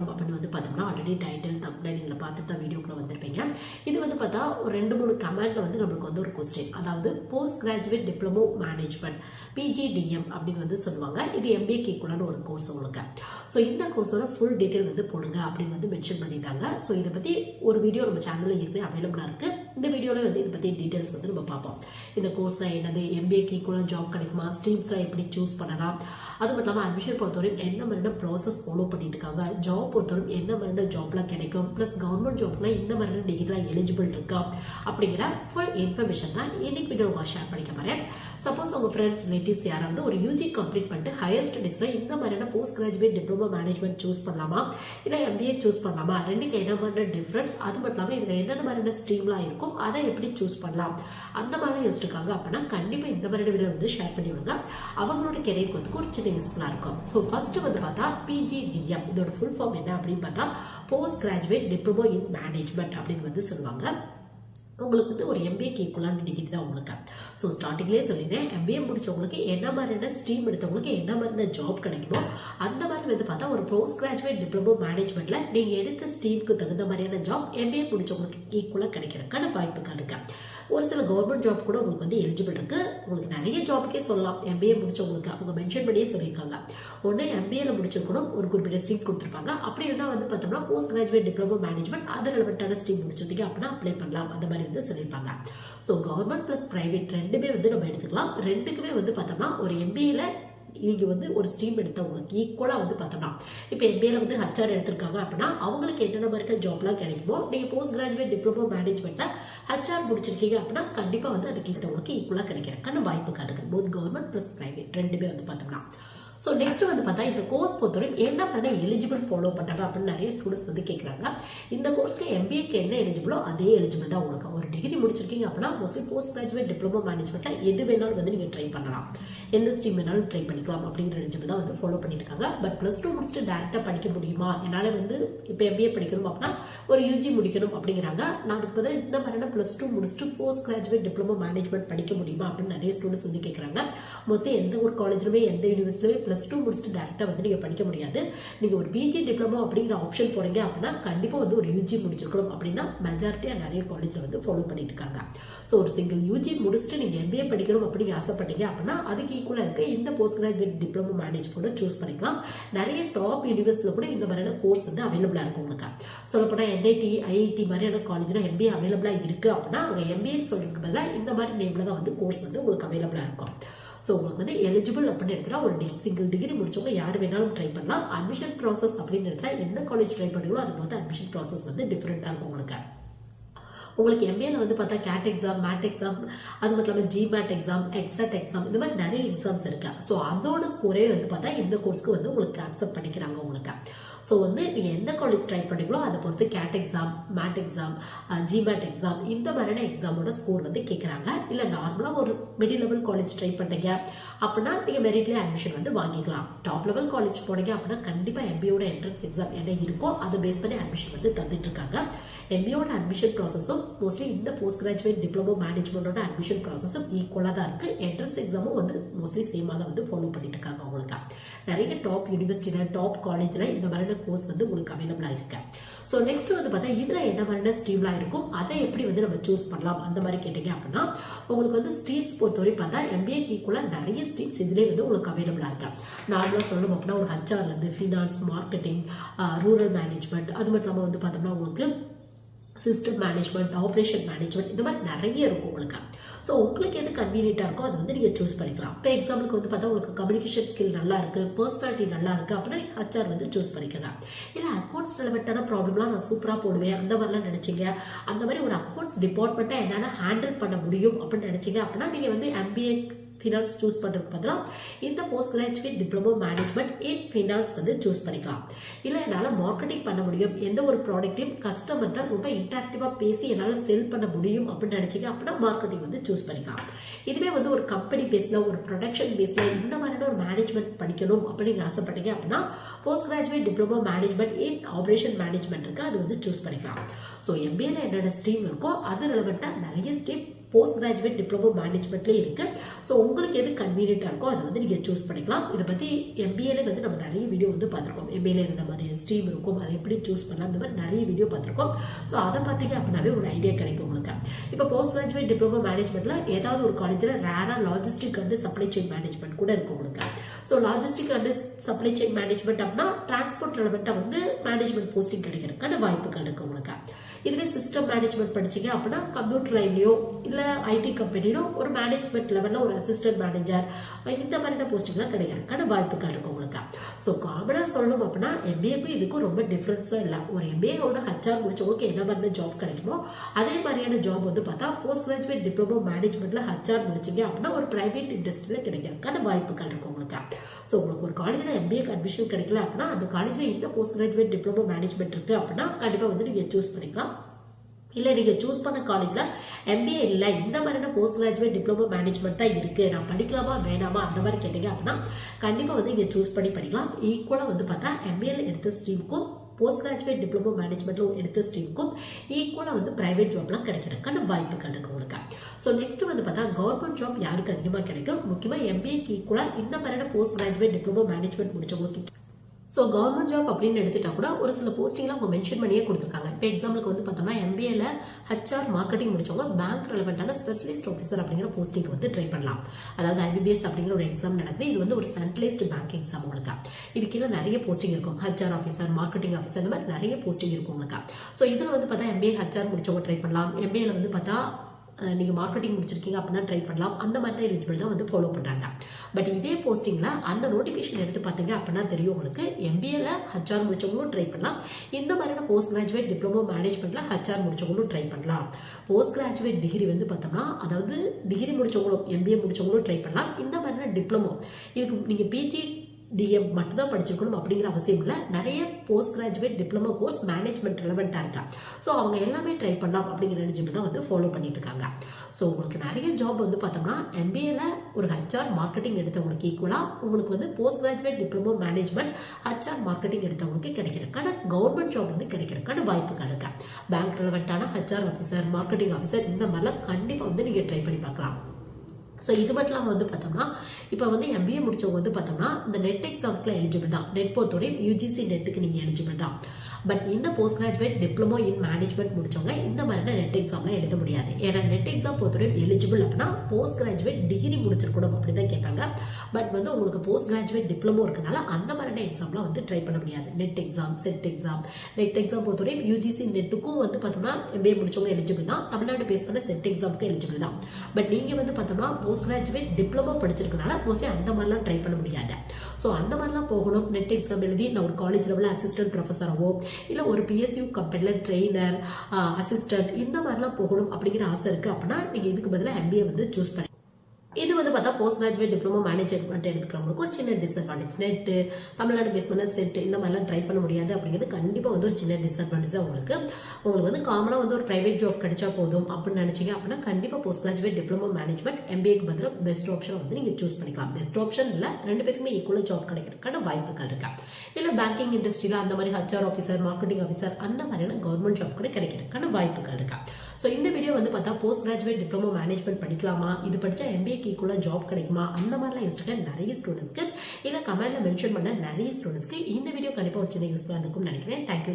Hello. அப்படின்னு வந்து பார்த்தோம்னா ஆல்ரெடி டைட்டில் தம்ப்ளைன் இதில் பார்த்து தான் வீடியோக்குள்ளே வந்திருப்பீங்க. இது வந்து பார்த்தா ஒரு ரெண்டு மூணு கமெண்ட்டில் வந்து நம்மளுக்கு வந்து ஒரு கொஸ்டின் அதாவது post graduate diploma management PGDM அப்படின்னு வந்து சொல்லுவாங்க. இது எம்பிஏ ஈக்குவலான ஒரு கோர்ஸ் உங்களுக்கு. ஸோ இந்த கோர்ஸோட ஃபுல் டீட்டெயில் வந்து போடுங்க அப்படின்னு வந்து மென்ஷன் பண்ணியிருந்தாங்க ஸோ இதை பற்றி ஒரு வீடியோ நம்ம சேனலில் ஏற்கனவே அவைலபிளாக இருக்குது இந்த வீடியோவில் வந்து இதை பற்றி டீட்டெயில்ஸ் வந்து நம்ம பார்ப்போம். இந்த கோர்ஸில் என்னது எம்பிஏக்கு ஈக்குவலாக ஜாப் கிடைக்குமா? ஸ்ட்ரீம்ஸ்லாம் எப்படி சூஸ் பண்ணலாம்? அது மட்டும் இல்லாமல் அட்மிஷன் பொறுத்தவரைக்கும் என்ன மாதிரியான ப்ராசஸ் ஃபாலோ பண்ணிட்டு இருக்காங்க? ஜாப் பொறுத்தவரைக்கும் என்ன மாதிரியான ஜாப்லாம் கிடைக்கும்? ப்ளஸ் கவர்மெண்ட் ஜாப்லாம் இந்த மாதிரியான டிகிரிலாம் எலிஜிபிள் இருக்கா? அப்படிங்கிற ஃபுல் இன்ஃபர்மேஷன் தான் இன்னைக்கு வீடியோ நான் ஷேர் பண்ணிக்க போகிறேன் சப்போஸ் உங்கள் ஃப்ரெண்ட்ஸ் ரிலேட்டிவ்ஸ் யாராவது ஒரு யூஜி கம்ப்ளீட் பண்ணிட்டு ஹையர் ஸ்டடீஸில் இந்த மாதிரியான post graduate diploma management choose பண்ணலாமா? இல்லை எம்பிஏ சூஸ் பண்ணலாமா? ரெண்டுக்கு என்ன மாதிரியான டிஃப்ரென்ஸ் அது மட்டும் இல்லாமல் இதில் என்னென்ன மாதிரியான ஸ்ட்ரீம்லாம் இருக்கும் அதை எப்படி சூஸ் பண்ணலாம்? அந்த மாதிரிலாம் யோசிச்சிருக்காங்க அப்படின்னா கண்டிப்பாக இந்த மாதிரியான வீடியோ வந்து ஷேர் பண்ணி விடுங்க. அவங்களோட கெரியர் வந்து ஒரு சின்ன யூஸ்ஃபுல்லாக இருக்கும். ஸோ ஃபர்ஸ்ட் வந்து பார்த்தா பிஜிடிஎம் இதோட ஃபுல் ஃபார்ம் என்ன அப்படின்னு பார்த்தா post graduate diploma in management அப்படின்னு வந்து சொல்லுவாங்க. உங்களுக்கு வந்து ஒரு எம்பிஏக்கு ஈக்குவலான டிகிரி தான் உங்களுக்கு ஸோ ஸ்டார்டிங்லேயே சொல்லியிருந்தேன் எம்பிஏ முடிச்சவங்களுக்கு என்ன மாதிரியான ஸ்ட்ரீம் எடுத்தவங்களுக்கு என்ன மாதிரியான ஜாப் கிடைக்குமோ அந்த மாதிரி வந்து பார்த்தா ஒரு போஸ்ட் கிராஜுவேட் டிப்ளமோ மேனேஜ்மெண்ட்டில் நீங்கள் எடுத்த ஸ்ட்ரீமுக்கு தகுந்த மாதிரியான ஜாப் எம்பிஏ முடிச்சவங்களுக்கு ஈக்குவலாக கிடைக்கிறதுக்கான வாய்ப்புகள் இருக்கு. ஒரு சில கவர்மெண்ட் ஜாப் கூட உங்களுக்கு வந்து எலிஜிபிள் இருக்கு. உங்களுக்கு நிறைய ஜாப்புக்கே சொல்லலாம். எம்பிஏ முடிச்சவங்களுக்கு அவங்க மென்ஷன் பண்ணியே சொல்லியிருக்காங்க. ஒன்று எம்பிஏல முடிச்சிருக்கணும் ஒரு குறிப்பிட்ட ஸ்ட்ரீம் கொடுத்துருப்பாங்க. அப்படி இல்லைன்னா வந்து பார்த்தோம்னா போஸ்ட் கிராஜுவேட் டிப்ளமோ மேனேஜ்மெண்ட் அது ரெலவெண்ட்டான ஸ்ட்ரீம் முடிச்சதுக்கு அப்படின்னா அப்ளை பண்ணலாம். அந்த மாதிரி வந்து சொல்லியிருப்பாங்க. ஸோ கவர்மெண்ட் ப்ளஸ் பிரைவேட் ரெண்டுமே வந்து நம்ம எடுத்துக்கலாம். ரெண்டுக்குமே வந்து பார்த்தோம்னா ஒரு எம்பிஏல இவங்க வந்து ஒரு ஸ்ட்ரீம் எடுத்தவங்களுக்கு ஈக்குவலாக வந்து பார்த்தோம்னா இப்போ எம்பிஏல வந்து ஹச்ஆர் எடுத்திருக்காங்க அப்படின்னா அவங்களுக்கு என்னென்ன மாதிரியான ஜாப்லாம் கிடைக்குமோ நீங்கள் போஸ்ட் கிராஜுவேட் டிப்ளமோ மேனேஜ்மெண்ட்டில் ஹச்ஆர் முடிச்சிருக்கீங்க அப்படின்னா கண்டிப்பாக வந்து அதுக்கு ஏற்றவங்களுக்கு ஈக்குவலாக கிடைக்கிறக்கான வாய்ப்புகள் இருக்குது போத் கவர்மெண்ட் ப்ளஸ் பிரைவேட் ரெண்டுமே வந்து பார்த்தோம்னா. ஸோ நெக்ஸ்ட் வந்து பார்த்தா இந்த கோர்ஸ் பொறுத்தவரை என்ன பண்ண எலிஜிபிள் ஃபாலோ பண்ணுறாங்க அப்படின்னு நிறைய ஸ்டூடெண்ட்ஸ் வந்து கேட்குறாங்க இந்த கோர்ஸ்க்கு எம்பிஏக்கு என்ன எலிஜிபிளோ அதே எலிஜிபிள் தான் உங்களுக்கு. ஒரு டிகிரி முடிச்சிருக்கீங்க அப்படின்னா மோஸ்ட்லி போஸ்ட் கிராஜுவேட் டிப்ளமோ மேனேஜ்மெண்ட்டில் எது வேணாலும் வந்து நீங்கள் ட்ரை பண்ணலாம். எந்த ஸ்ட்ரீம் வேணாலும் ட்ரை பண்ணிக்கலாம் அப்படிங்கிற எலிஜிபிள் தான் வந்து ஃபாலோ பண்ணியிருக்காங்க பட் ப்ளஸ் டூ முடிச்சுட்டு டேரெக்டாக படிக்க முடியுமா? என்னால் வந்து இப்போ எம்பிஏ படிக்கணும் அப்படின்னா ஒரு யூஜி முடிக்கணும் அப்படிங்கிறாங்க. நான் அதுக்கு பதிலாக இந்த மாதிரியான ப்ளஸ் டூ முடிச்சுட்டு போஸ்ட் கிராஜுவேட் டிப்ளமோ மேனேஜ்மெண்ட் படிக்க முடியுமா அப்படின்னு நிறைய ஸ்டூடெண்ட்ஸ் வந்து கேட்குறாங்க மோஸ்ட்லி எந்த ஒரு காலேஜ்லுமே எந்த யூனிவர்சிட்டிலுமே ப்ளஸ் டூ முடிச்சுட்டு டேரெக்டாக வந்து நீங்கள் படிக்க முடியாது. நீங்கள் ஒரு பிஜி டிப்ளமோ அப்படிங்கிற ஆப்ஷன் போகிறீங்க அப்படின்னா கண்டிப்பாக வந்து ஒரு யூஜி முடிச்சிருக்கணும் அப்படின்னா மெஜாரிட்டியாக நிறைய காலேஜில் வந்து ஃபாலோ பண்ணிட்டு இருக்காங்க. ஸோ ஒரு சிங்கிள் யூஜி முடிச்சுட்டு நீங்கள் எம்பிஏ படிக்கணும் அப்படின்னு ஆசைப்பட்டீங்க அப்படின்னா அதுக்கு ஈக்குவலாக இருக்க இந்த போஸ்ட் கிராஜுவேட் டிப்ளமோ மேனேஜ் கூட சூஸ் பண்ணிக்கலாம். நிறைய டாப் யூனிவர்ஸில் கூட இந்த மாதிரியான கோர்ஸ் வந்து அவைலபிளாக இருக்கும் உங்களுக்கு. சொல்லப்போனால் என்ஐடி ஐஐடி மாதிரியான காலேஜில் எம்பிஏ அவைலபிளாக இருக்குது அப்படின்னா அங்கே எம்பிஏன்னு சொல்றதுக்கு பதிலாக இந்த மாதிரி நேமில் தான் வந்து கோர்ஸ் வந்து உங்களுக்கு அவைலபிளாக இருக்கும். ஸோ உங்களுக்கு வந்து எலிஜிபிள் அப்படின்னு எடுத்துட்டா ஒரு சிங்கிள் டிகிரி முடிச்சவங்க யார் வேணாலும் ட்ரை பண்ணலாம். அட்மிஷன் ப்ராசஸ் அப்படின்னு எடுத்தா எந்த காலேஜ் ட்ரை பண்ணுங்களோ அது பார்த்து அட்மிஷன் ப்ராசஸ் வந்து டிஃப்ரெண்ட்டாக இருக்கும் உங்களுக்கு. உங்களுக்கு எம்ஏல வந்து பார்த்தா கேட் எக்ஸாம் மேட் எக்ஸாம் அது மட்டும் இல்லாமல் ஜிமேட் எக்ஸாம் எக்ஸாட் எக்ஸாம் இந்த மாதிரி நிறைய எக்ஸாம்ஸ் இருக்கு. ஸோ அதோட ஸ்கோரே வந்து பார்த்தா இந்த கோர்ஸ்க்கு வந்து உங்களுக்கு அக்செப்ட் பண்ணிக்கிறாங்க உங்களுக்கு. ஸோ வந்து நீங்கள் எந்த காலேஜ் ட்ரை பண்ணுறீங்களோ அதை பொறுத்து CAT exam MAT exam GMAT exam இந்த மாதிரியான எக்ஸாமோட ஸ்கோர் வந்து கேட்குறாங்க இல்லை நார்மலாக ஒரு மிடில் லெவல் காலேஜ் ட்ரை பண்ணுறீங்க அப்படின்னா நீங்கள் மெரிட்லேயே அட்மிஷன் வந்து வாங்கிக்கலாம். டாப் லெவல் காலேஜ் போனீங்க அப்படின்னா கண்டிப்பாக எம்பியோட என்ட்ரன்ஸ் எக்ஸாம் என்ன இருக்கோ அதை பேஸ் பண்ணி அட்மிஷன் வந்து தந்துட்டு இருக்காங்க. எம்பியோட அட்மிஷன் ப்ராசஸும் மோஸ்ட்லி இந்த போஸ்ட் கிராஜுவேட் டிப்ளமோ மேனேஜ்மெண்டோட அட்மிஷன் ப்ராசஸும் ஈக்குவலாக தான் இருக்குது என்ட்ரன்ஸ் எக்ஸாமும் வந்து மோஸ்ட்லி சேமாக தான் வந்து ஃபாலோ பண்ணிட்டு இருக்காங்க அவங்களுக்கு. நிறைய டாப் யூனிவர்சிட்டியில் டாப் காலேஜில் இந்த மாதிரியான கோர்ஸ் வந்து உங்களுக்கு அவைலபிளாக இருக்கு. ஸோ நெக்ஸ்ட் வந்து பார்த்தா இதில் என்ன மாதிரியான ஸ்ட்ரீம்லாம் இருக்கும் அதை எப்படி வந்து நம்ம சூஸ் பண்ணலாம் அந்த மாதிரி கேட்டீங்க அப்படின்னா உங்களுக்கு வந்து ஸ்ட்ரீம்ஸ் பொறுத்தவரை பார்த்தா எம்பிஏ ஈக்குவலாக நிறைய ஸ்ட்ரீம்ஸ் இதிலே வந்து உங்களுக்கு அவைலபிளாக இருக்கு. நார்மலாக சொல்லணும் அப்படின்னா ஒரு ஹச்ஆர்லேருந்து ஃபினான்ஸ் மார்க்கெட்டிங் ரூரல் மேனேஜ்மெண்ட் அது மட்டும் இல்லாமல் வந்து பார்த்தோம்னா உங்களுக்கு சிஸ்டம் மேனேஜ்மெண்ட் ஆப்ரேஷன் மேனேஜ்மெண்ட் இந்த மாதிரி நிறைய இருக்கும் உங்களுக்கு. ஸோ உங்களுக்கு எது கன்வீனியண்ட்டாக இருக்கோ அது வந்து நீங்கள் சூஸ் பண்ணிக்கலாம். இப்போ எக்ஸாம்பிளுக்கு வந்து பார்த்தா உங்களுக்கு கம்யூனிகேஷன் ஸ்கில் நல்லா இருக்குது பர்சனாலிட்டி நல்லா இருக்குது அப்படின்னா நீங்கள் ஹச்ஆர் வந்து சூஸ் பண்ணிக்கலாம். இல்லை அக்கௌண்ட்ஸ் ரிலவெண்ட்டான ப்ராப்ளம்லாம் நான் சூப்பராக போடுவேன் அந்த மாதிரிலாம் நினச்சிங்க. அந்த மாதிரி ஒரு அக்கௌண்ட்ஸ் டிபார்ட்மெண்ட்டை என்னென்ன ஹேண்டில் பண்ண முடியும் அப்படின்னு நினச்சிங்க அப்படின்னா நீங்கள் வந்து எம்பிஏ ஃபினான்ஸ் சூஸ் பண்ணுறதுக்கு பதிலாக இந்த post graduate diploma management in finance வந்து சூஸ் பண்ணிக்கலாம். இல்லை என்னால் மார்க்கெட்டிங் பண்ண முடியும் எந்த ஒரு ப்ராடக்ட்டையும் கஸ்டமர்கிட்ட ரொம்ப இன்ட்ராக்டிவாக பேசி என்னால் செல் பண்ண முடியும் அப்படின்னு நினச்சிங்க அப்படின்னா மார்க்கெட்டிங் வந்து சூஸ் பண்ணிக்கலாம். இதுவே வந்து ஒரு கம்பெனி பேஸில் ஒரு ப்ரொடக்ஷன் பேஸில் இந்த மாதிரியான ஒரு மேனேஜ்மெண்ட் படிக்கணும் அப்படின்னு ஆசைப்பட்டீங்க அப்படின்னா post graduate diploma management in operation management இருக்குது அது வந்து சூஸ் பண்ணிக்கலாம். ஸோ எம்பிஏல என்னென்ன ஸ்ட்ரீம் இருக்கோ அது ரிலவெண்ட்டாக நிறைய ஸ்ட்ரீம் போஸ்ட் கிராஜுவேட் டிப்ளமோ மேனேஜ்மெண்ட்லேயே இருக்குது ஸோ உங்களுக்கு எது கன்வீனியண்ட்டாக இருக்கோ அதை வந்து நீங்கள் சூஸ் பண்ணிக்கலாம். இதை பற்றி எம்பிஏல வந்து நம்ம நிறைய வீடியோ வந்து பார்த்துருக்கோம். எம்பிஏல என்ன மாதிரி ஸ்ட்ரீம் இருக்கும் அதை எப்படி சூஸ் பண்ணலாம் இந்த மாதிரி நிறைய வீடியோ பார்த்துருக்கோம். ஸோ அதை பார்த்தீங்க அப்படின்னாவே ஒரு ஐடியா கிடைக்கும் உங்களுக்கு. இப்போ போஸ்ட் கிராஜுவேட் டிப்ளமோ மேனேஜ்மெண்ட்டில் ஏதாவது ஒரு காலேஜில் ரேராக logistic and supply chain management கூட இருக்கும் உங்களுக்கு. So logistic and supply chain management அப்படின்னா டிரான்ஸ்போர்ட் ரெலவெண்ட்டாக வந்து மேனேஜ்மெண்ட் போஸ்டிங் கிடைக்கிறதுக்கான வாய்ப்புகள் இருக்கு உங்களுக்கு. இதுவே சிஸ்டம் மேனேஜ்மெண்ட் படிச்சீங்க அப்படின்னா கம்ப்யூட்டர் லைன்லையோ இல்லை ஐடி கம்பெனிலோ ஒரு மேனேஜ்மெண்ட் லெவலில் ஒரு அசிஸ்டன்ட் மேனேஜர் இந்த மாதிரியான போஸ்டிங்லாம் கிடைக்கிறதுக்கான வாய்ப்புகள் இருக்கு உங்களுக்கு. ஸோ காமனாக சொல்லணும் அப்படின்னா எம்பிஏக்கும் இதுக்கும் ரொம்ப டிஃப்ரென்ஸாக இல்லை. ஒரு எம்பிஏவோட ஹச்ஆர் முடிச்சவங்களுக்கு என்ன மாதிரியான ஜாப் கிடைக்குமோ அதே மாதிரியான ஜாப் வந்து பார்த்தா போஸ்ட் கிராஜுவேட் டிப்ளமோ மேனேஜ்மெண்ட்டில் ஹச்ஆர் முடிச்சிங்க அப்படின்னா ஒரு ப்ரைவேட் இண்டஸ்ட்ரியில் கிடைக்கிறதுக்கான வாய்ப்புகள் இருக்கு உங்களுக்கு. ஸோ உங்களுக்கு ஒரு காலேஜில் எம்பிஏக்கு அட்மிஷன் கிடைக்கல அப்படின்னா அந்த காலேஜில் இந்த போஸ்ட் கிராஜுவேட் டிப்ளமோ மேனேஜ்மெண்ட் இருக்கு அப்படின்னா கண்டிப்பாக வந்து நீங்கள் சூஸ் பண்ணிக்கலாம். இல்லை நீங்கள் சூஸ் பண்ண காலேஜில் எம்பிஏ இல்லை இந்த மாதிரியான போஸ்ட் கிராஜுவேட் டிப்ளமோ மேனேஜ்மெண்ட் தான் இருக்குது நான் படிக்கலாமா வேணாமா அந்த மாதிரி கேட்டீங்க அப்படின்னா கண்டிப்பாக வந்து நீங்கள் சூஸ் பண்ணி படிக்கலாம். ஈக்குவலாக வந்து பார்த்தா எம்பிஏல எடுத்த ஸ்ட்ரீமுக்கும் போஸ்ட் கிராஜுவேட் டிப்ளமோ மேனேஜ்மெண்ட்ல எடுத்த ஸ்ட்ரீமுக்கும் ஈக்குவலாக வந்து பிரைவேட் ஜாப்லாம் கிடைக்கிறதுக்கான வாய்ப்புகள் இருக்கு உங்களுக்கு. ஸோ நெக்ஸ்ட் வந்து பார்த்தா கவர்மெண்ட் ஜாப் யாருக்கு அதிகமாக கிடைக்கும்? முக்கியமாக எம்பிஏக்கு ஈக்குவலாக இந்த மாதிரியான போஸ்ட் கிராஜுவேட் டிப்ளமோ மேனேஜ்மெண்ட் முடிச்சவங்களுக்கு. ஸோ கவர்மெண்ட் ஜாப் அப்படின்னு எடுத்துட்டா கூட ஒரு சில போஸ்டிங்லாம் அவங்க மென்ஷன் பண்ணியே கொடுத்துருக்காங்க. இப்போ எக்ஸாம்பிளுக்கு வந்து பார்த்தோம்னா எம்பிஏல ஹச்ஆர் மார்க்கெட்டிங் முடிச்சவங்க பேங்க் ரெலவெண்ட்டான ஸ்பெஷலிஸ்ட் ஆஃபீஸர் அப்படிங்கிற போஸ்டிங் வந்து ட்ரை பண்ணலாம். அதாவது ஐபிபிஎஸ் அப்படிங்கிற ஒரு எக்ஸாம் நடக்குது. இது வந்து ஒரு சென்ட்ரலைஸ்டு பேங்க் எக்ஸாம் உங்களுக்கு? இது கீழே நிறைய போஸ்டிங் இருக்கும். ஹச்ஆர் ஆஃபீஸர் மார்க்கெட்டிங் ஆஃபீஸர் இந்த மாதிரி நிறைய போஸ்டிங் இருக்கும் உங்களுக்கு? ஸோ இதில் வந்து பார்த்தா எம்பிஏ ஹச்ஆர் முடிச்சவங்க ட்ரை பண்ணலாம். எம்பிஏல வந்து பார்த்தா நீங்கள் மார்க்கெட்டிங் முடிச்சிருக்கீங்க அப்படின்னா ட்ரை பண்ணலாம். அந்த மாதிரி தான் எலிஜிபிள் தான் வந்து ஃபாலோ பண்ணுறாங்க பட் இதே போஸ்டிங்கில் அந்த நோட்டிஃபிகேஷன் எடுத்து பார்த்தீங்க அப்படின்னா தெரியும் உங்களுக்கு. எம்பிஏல ஹச்ஆர் முடிச்சவங்களும் ட்ரை பண்ணலாம். இந்த மாதிரியான போஸ்ட் கிராஜுவேட் டிப்ளமோ மேனேஜ்மெண்ட்டில் ஹச்ஆர் முடிச்சவங்களும் ட்ரை பண்ணலாம். போஸ்ட் கிராஜுவேட் டிகிரி வந்து பார்த்தோம்னா அதாவது டிகிரி முடிச்சவங்களும் எம்பிஏ முடிச்சவங்களும் ட்ரை பண்ணலாம். இந்த மாதிரியான டிப்ளமோ இதுக்கு நீங்கள் பிஜி டிஎம் மட்டும் தான் படிச்சிருக்கணும் அப்படிங்கிற அவசியம் இல்லை. நிறைய post graduate diploma course management ரிலவெண்ட்டாக இருக்கா ஸோ அவங்க எல்லாமே ட்ரை பண்ணலாம் அப்படிங்கிற எலிஜிபிள் தான் வந்து ஃபாலோ பண்ணிட்டு இருக்காங்க. ஸோ உங்களுக்கு நிறைய ஜாப் வந்து பார்த்தோம்னா எம்பிஏல ஒரு ஹச்ஆர் மார்க்கெட்டிங் எடுத்தவங்களுக்கு ஈக்குவலாக உங்களுக்கு வந்து post graduate diploma management HR marketing எடுத்தவங்களுக்கு கிடைக்கிறதுக்கான கவர்மெண்ட் ஜாப் வந்து கிடைக்கிறதுக்கான வாய்ப்புகள் இருக்கு. பேங்க் ரிலவெண்ட்டான ஹச்ஆர் ஆஃபீஸர் மார்க்கெட்டிங் ஆஃபீஸர் இந்த மாதிரிலாம் கண்டிப்பாக வந்து நீங்கள் ட்ரை பண்ணி பார்க்கலாம். ஸோ இது மட்டும் இல்லாமல் வந்து பார்த்தோம்னா இப்போ வந்து எம்பிஏ முடிச்சவங்க வந்து பார்த்தோம்னா இந்த நெட் எக்ஸாமுக்குலாம் எலிஜிபிள் தான். நெட் பொறுத்தவரையும் யூஜிசி நெட்டுக்கு நீங்கள் எலிஜிபிள் தான். பட் இந்த post graduate diploma in management முடிச்சவங்க இந்த மாதிரியான நெட் எக்ஸாம்லாம் எழுத முடியாது. ஏன்னா நெட் எக்ஸாம் பொறுத்தவரையும் எலிஜிபிள் அப்படின்னா போஸ்ட் கிராஜுவேட் டிகிரி முடிச்சிருக்கணும் அப்படி தான் கேட்பாங்க. பட் வந்து உங்களுக்கு போஸ்ட் கிராஜுவேட் டிப்ளமோ இருக்கனால அந்த மாதிரியான எக்ஸாம்லாம் வந்து ட்ரை பண்ண முடியாது. NET exam SET exam NET exam பொறுத்தவரையும் யூஜிசி நெட்டுக்கும் வந்து பார்த்தோம்னா எம்பிஏ முடிச்சவங்க எலிஜிபிள் தான். தமிழ்நாடு பேஸ் பண்ண செட் எக்ஸாமுக்கு எலிஜிபிள் தான். பட் நீங்கள் வந்து பார்த்தோம்னா போஸ்ட் கிராஜுவேட் டிப்ளமோ படிச்சிருக்கனால மோஸ்ட்லி அந்த மாதிரிலாம் ட்ரை பண்ண முடியாது. ஸோ அந்த மாதிரிலாம் போகணும். நெட் எக்ஸாம் எழுதி நான் ஒரு காலேஜ் லெவலில் அசிஸ்டன்ட் ப்ரொஃபஸராகவோ இல்லை ஒரு பிஎஸ்யூ கம்பெனியில் ட்ரெயினர் அசிஸ்டன்ட் இந்த மாதிரிலாம் போகணும் அப்படிங்கிற ஆசை இருக்குது அப்படின்னா நீங்கள் இதுக்கு பதிலாக எம்பிஏ வந்து சூஸ் பண்ணி இது வந்து பார்த்தா போஸ்ட் கிராஜுவேட் டிப்ளமோ மேனேஜ்மெண்ட் எடுத்துக்கிறவங்களுக்கு ஒரு சின்ன டிஸ்அட்வான்டேஜ் நெட்டு தமிழ்நாடு பேஸ் பண்ண செட் இந்த மாதிரிலாம் ட்ரை பண்ண முடியாது அப்படிங்கிறது கண்டிப்பாக வந்து ஒரு சின்ன டிஸ்அட்வான்டேஜ் உங்களுக்கு. உங்களுக்கு வந்து காமனாக வந்து ஒரு ப்ரைவேட் ஜாப் கிடைச்சா போதும் அப்படின்னு நினச்சிங்க அப்படின்னா கண்டிப்பாக போஸ்ட் கிராஜுவேட் டிப்ளமோ மேனேஜ்மெண்ட் எம்பிஏக்கு பதிலாக பெஸ்ட் ஆப்ஷன் வந்து நீங்கள் சூஸ் பண்ணிக்கலாம். பெஸ்ட் ஆப்ஷன் இல்லை ரெண்டு பேருக்குமே ஈக்குவலாக ஜாப் கிடைக்கிறதுக்கான வாய்ப்புகள் இருக்கா? இல்லை பேங்கிங் இண்டஸ்ட்ரியில் அந்த மாதிரி ஹச்ஆர் ஆஃபீஸர் மார்க்கெட்டிங் ஆஃபீஸர் அந்த மாதிரியான கவர்மெண்ட் ஜாப் கூட கிடைக்கிறதுக்கான வாய்ப்புகள் இருக்கா? ஸோ இந்த வீடியோ வந்து பார்த்தா போஸ்ட் கிராஜுவேட் டிப்ளமோ மேனேஜ்மெண்ட் படிக்கலாமா? இது படித்தா எம்பிஏக்கு ஈக்குவலாக ஜாப் கிடைக்குமா? அந்த மாதிரிலாம் யோசிச்சுக்க நிறைய ஸ்டூடெண்ட்ஸ்க்கு இல்லை கமெண்ட்ல மென்ஷன் பண்ண நிறைய ஸ்டூடெண்ட்ஸ்க்கு இந்த வீடியோ கண்டிப்பாக ஒரு சின்ன யூஸ்ஃபுல்லாக இருக்கும்னு நினைக்கிறேன். தேங்க்யூ